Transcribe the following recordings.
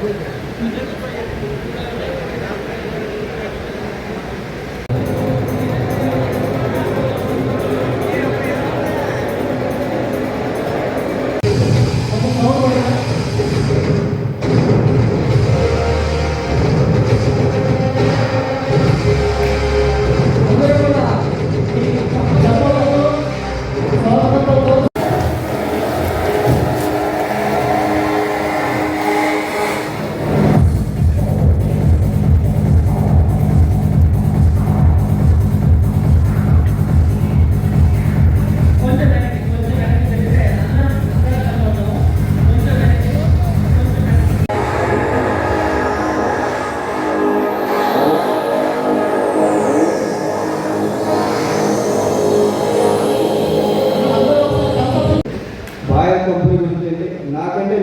Thank you.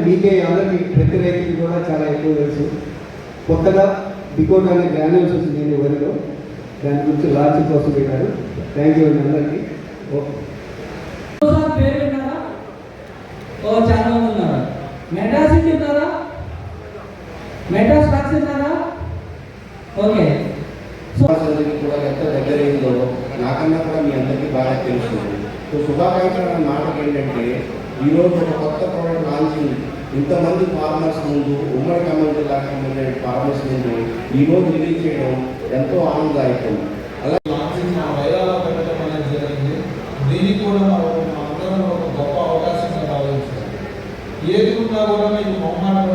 మీకే అందరికీ ప్రతి రైతుకి కూడా చాలా ఎక్కువ తెలుసు. కొత్తగా బికోట్ అనే గ్రాన్యూల్స్ వచ్చింది నేను వరిలో దాని గురించి లాంచ్ కోసం పెట్టారు. థ్యాంక్ యూ అండి అందరికీ. ఓకే సార్ పేరు విన్నారా? ఓ చాలా మంది ఉన్నారు. మెడ్రాస్ ఇంటి ఉన్నారా? మెడ్రాస్ టాక్స్ ఉన్నారా? ఓకే. సమాజానికి కూడా ఎంత దగ్గరైందో నాకన్నా కూడా మీ అందరికీ బాగా తెలుస్తుంది. సో శుభాకాంక్షలు అన్న మాట ఏంటంటే ఈరోజు ఒక కొత్త ప్రోడక్ట్ లాంచింగ్ ఇంతమంది ఫార్మర్స్ ముందు ఉమ్మడి ఖమ్మం జిల్లా ఖమ్మం ఫార్మర్స్ ముందు ఈరోజు రిలీజ్ చేయడం ఎంతో ఆనందదాయకం. అలా పెట్టడం అనేది జరిగింది. దీనికి కూడా మనం అందరం ఒక గొప్ప అవకాశంగా భావించాలి ఏది ఉన్నా కూడా మీకు మొహమాటం